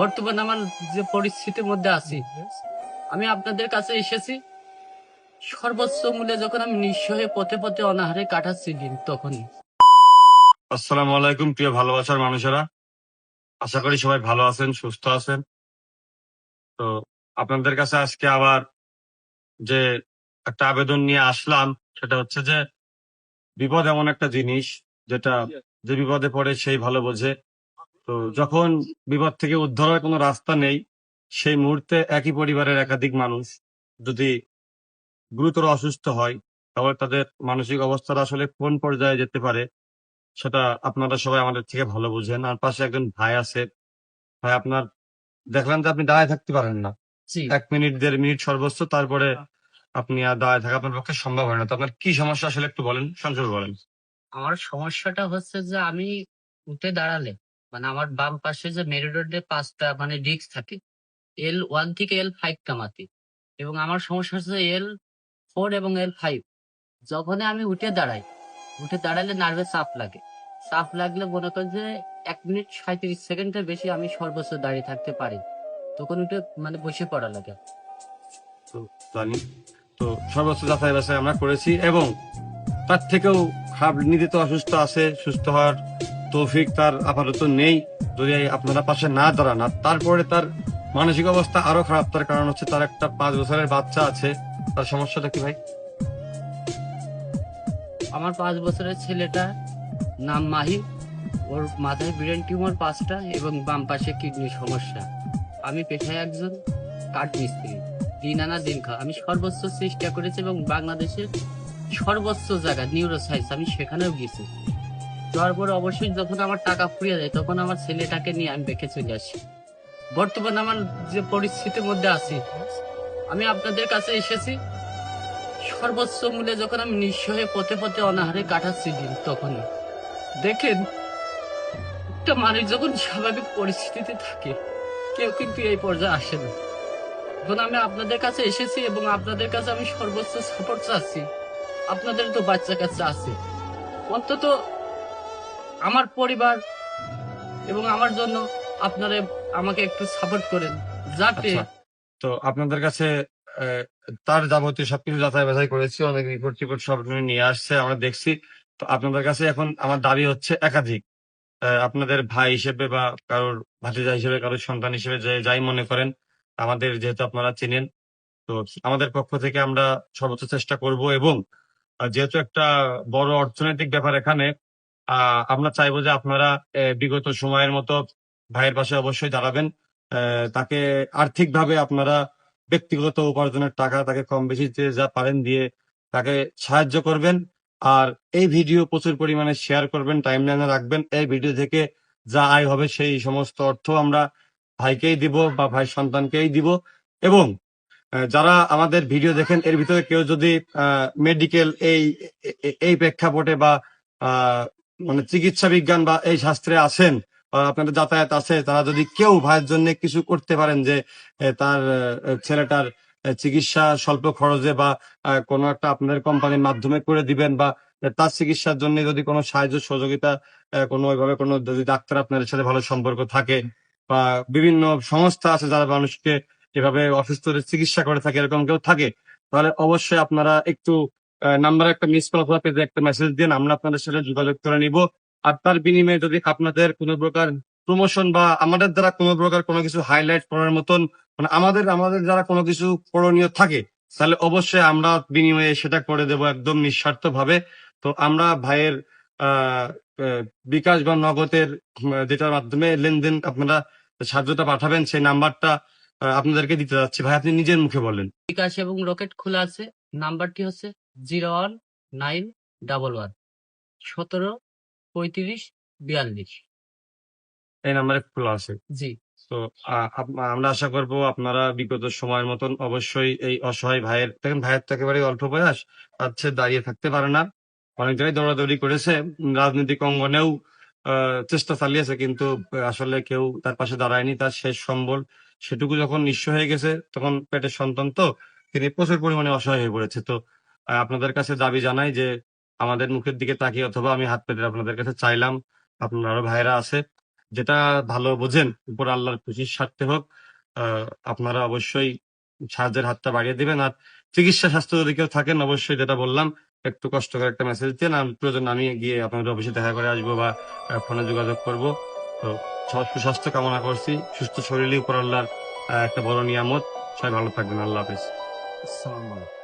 বর্তমানে আমার যে পরিস্থিতির মধ্যে আছি, আমি আপনাদের কাছে এসেছি। সর্বোচ্চ মূল্যে যখন আমি নিঃস্ব হয়ে পথে পথে অনাহারে কাটাচ্ছি দিন তখনই। আসসালামু আলাইকুম, প্রিয় ভালোবাসার মানুষেরা। আশা করি সবাই ভালো আছেন, সুস্থ আছেন। তো আপনাদের কাছে আজকে আবার যে একটা আবেদন নিয়ে আসলাম, সেটা হচ্ছে যে বিপদ এমন একটা জিনিস, যেটা যে বিপদে পড়ে সেই ভালো বোঝে। তো যখন বিপদ থেকে উদ্ধার উদ্ধারের কোনো রাস্তা নেই সেই মুহূর্তে একই পরিবারের একাধিক মানুষ যদি গুরুতর অসুস্থ হয় তাহলে তাদের মানসিক অবস্থাটা আসলে কোন পর্যায়ে যেতে পারে সেটা আপনারা সবাই আমাদের থেকে ভালো বুঝেন। আর পাশে একজন ভাই আছে ভাই আপনার দেখলাম যে আপনি দাঁড়ায় থাকতে পারেন না। এক মিনিট দেড় মিনিট সর্বোচ্চ তারপরে আপনি আর দাঁড়ায় থাকা আপনার পক্ষে সম্ভব হয় না। তো আপনার কি সমস্যা আসলে একটু বলেন সংক্ষেপে বলেন। আমার সমস্যাটা হচ্ছে যে আমি উঠে দাঁড়ালে মানে আমার বাম পাশে যে মেরুদণ্ডে পাঁচটা মানে ডিস্ক থাকে এল ওয়ান থেকে এল ফাইভ কামাতে। এবং আমার সমস্যা হচ্ছে এল ফোর এবং এল ফাইভ যখন আমি উঠে দাঁড়াই, উঠে দাঁড়ালে নার্ভে চাপ লাগে। চাপ লাগলে মনে করেন যে এক মিনিট সাঁত্রিশ সেকেন্ডের বেশি আমি সর্বোচ্চ দাঁড়িয়ে থাকতে পারি। তখন উঠে মানে বসে পড়া লাগে। তো সর্বোচ্চ যাচাই বাছাই আমরা করেছি এবং তার থেকেও খারাপ নিজে তো অসুস্থ আছে, সুস্থ হওয়ার তৌফিক তার আপাতত নেই। যদি আপনারা পাশে না দাঁড়ান, আর তারপরে তার মানসিক অবস্থা আরও খারাপ, তার কারণ হচ্ছে তার একটা পাঁচ বছরের বাচ্চা আছে। তার সমস্যাটা কি ভাই? আমার পাঁচ বছরের ছেলেটা নাম মাহি ওর মাথায় ব্রেন টিউমার পাঁচটা এবং বাম পাশে কিডনির সমস্যা। আমি পেশায় একজন কাঠ মিস্ত্রি। দিন আনা দিন খাওয়া। আমি সর্বোচ্চ চেষ্টা করেছি এবং বাংলাদেশের সর্বোচ্চ জায়গা নিউরো সায়েন্স আমি সেখানেও গেছি যাওয়ার পরে অবশ্যই যখন আমার টাকা ফুরিয়ে যায়, তখন আমার ছেলেটাকে নিয়ে আমি বেঁকে চলে আসি। বর্তমানে আমার যে পরিস্থিতির মধ্যে আছি, আমি আপনাদের কাছে এসেছি। সর্বোচ্চ মূল্যে যখন আমি নিঃস্ব পথে পথে অনাহারে কাটাচ্ছি দিন তখনই দেখেন, একটা মানুষ যখন স্বাভাবিক পরিস্থিতিতে থাকে, কেউ কিন্তু এই পর্যায়ে আসে না। এখন আমি আপনাদের কাছে এসেছি এবং আপনাদের কাছে আমি সর্বোচ্চ সাপোর্ট চাচ্ছি, আপনাদের তো বাচ্চা কাচ্চা আছে। অন্তত আমার পরিবার এবং আমার জন্য আপনারা আমাকে একটু সাপোর্ট করেন, যাতে আচ্ছা। তো আপনাদের কাছে তার যাবতীয় সবকিছু যাচাই বাছাই করেছি, অনেক রিপোর্ট টিপোর্ট সব নিয়ে আসছে, আমরা দেখছি তো আপনাদের কাছে এখন আমার দাবি হচ্ছে একাধিক আপনাদের ভাই হিসেবে বা কারোর ভাতিজা হিসেবে, কারোর সন্তান হিসেবে যে যাই মনে করেন, আমাদের যেহেতু আপনারা চিনেন, তো আমাদের পক্ষ থেকে আমরা সর্বোচ্চ চেষ্টা করব এবং যেহেতু একটা বড় অর্থনৈতিক ব্যাপার এখানে আমরা চাইব যে আপনারা বিগত সময়ের মতো ভাইয়ের পাশে অবশ্যই দাঁড়াবেন। তাকে আর্থিকভাবে আপনারা ব্যক্তিগত উপার্জনের টাকা তাকে কম বেশি যে যা পারেন দিয়ে তাকে সাহায্য করবেন। আর এই ভিডিও প্রচুর পরিমাণে শেয়ার করবেন, টাইমলাইনে রাখবেন। এই ভিডিও থেকে যা আয় হবে সেই সমস্ত অর্থ আমরা ভাইকেই দিব বা ভাই সন্তানকেই দিব। এবং যারা আমাদের ভিডিও দেখেন, এর ভিতরে কেউ যদি মেডিকেল এই এই প্রেক্ষাপটে বা মানে চিকিৎসা বিজ্ঞান বা এই শাস্ত্রে আছেন আপনাদের যাতায়াত আছে, তারা যদি কেউ ভাইয়ের জন্য কিছু করতে পারেন যে তার ছেলেটার চিকিৎসা স্বল্প খরচে বা কোনো একটা আপনাদের কোম্পানির মাধ্যমে করে দিবেন বা তার চিকিৎসার জন্য যদি কোনো সাহায্য সহযোগিতা কোনো ওইভাবে কোনো যদি ডাক্তার আপনাদের সাথে ভালো সম্পর্ক থাকে বা বিভিন্ন সংস্থা আছে যারা মানুষকে এভাবে অসুস্থ হলে চিকিৎসা করে থাকে, এরকম কেউ থাকে, তাহলে অবশ্যই আপনারা একটু নাম্বার একটা মিস কল অথবা পেজে একটা মেসেজ দিন, আমরা আপনাদের সাথে যোগাযোগ করে নিব। আর তার বিনিময়ে যদি আপনাদের কোনো প্রকার প্রমোশন বা আমাদের দ্বারা কোনো প্রকার কোনো কিছু হাইলাইট করার মতন মানে আমাদের আমাদের দ্বারা কোনো কিছু করণীয় থাকে, তাহলে অবশ্যই আমরা বিনিময়ে সেটা করে দেব একদম নিঃস্বার্থ ভাবে তো আমরা ভাইয়ের বিকাশ বা নগদের যেটার মাধ্যমে লেনদেন আপনারা সাহায্যটা পাঠাবেন, সেই নাম্বারটা আপনাদেরকে দিতে যাচ্ছি। ভাই, আপনি নিজের মুখে বলেন। বিকাশ এবং রকেট খোলা আছে, নাম্বারটি হচ্ছে zero one nine double one সতেরো পঁয়ত্রিশ বিয়াল্লিশ। এই নাম্বারে খোলা আছে। জি। তো আমরা আশা করব আপনারা বিগত সময়ের মতন অবশ্যই এই অসহায় ভাইয়ের দেখেন ভাইয়ের তো একেবারে অল্প বয়স দাঁড়িয়ে থাকতে পারে না। অনেক জায়গায় দৌড়াদৌড়ি করেছে রাজনৈতিক অঙ্গনেও আহ, চেষ্টা চালিয়েছে কিন্তু আসলে কেউ তার পাশে দাঁড়ায়নি তার শেষ সম্বল সেটুকু যখন নিঃস্ব হয়ে গেছে তখন পেটের সন্তান তো তিনি প্রচুর পরিমাণে অসহায় হয়ে পড়েছে। তো আপনাদের কাছে দাবি জানাই যে আমাদের মুখের দিকে তাকিয়ে অথবা আমি হাত পেতে আপনাদের কাছে চাইলাম, আপনার ভাইরা আছে। যেটা ভালো বোঝেন, উপর আল্লাহর খুশির স্বার্থে হোক আপনারা অবশ্যই সাহায্যের হাতটা বাড়িয়ে দিবেন। আর চিকিৎসা স্বাস্থ্য যদি কেউ থাকেন, অবশ্যই যেটা বললাম, একটু কষ্ট করে একটা মেসেজ দেন। আর প্রয়োজন আমি গিয়ে আপনাদের অফিসে দেখা করে আসব বা ফোনে যোগাযোগ করব। তো সুস্বাস্থ্য কামনা করছি। সুস্থ শরীরই উপর আল্লাহর একটা বড় নিয়ামত। সবাই ভালো থাকবেন। আল্লাহ হাফিজ। আসসালামু আলাইকুম।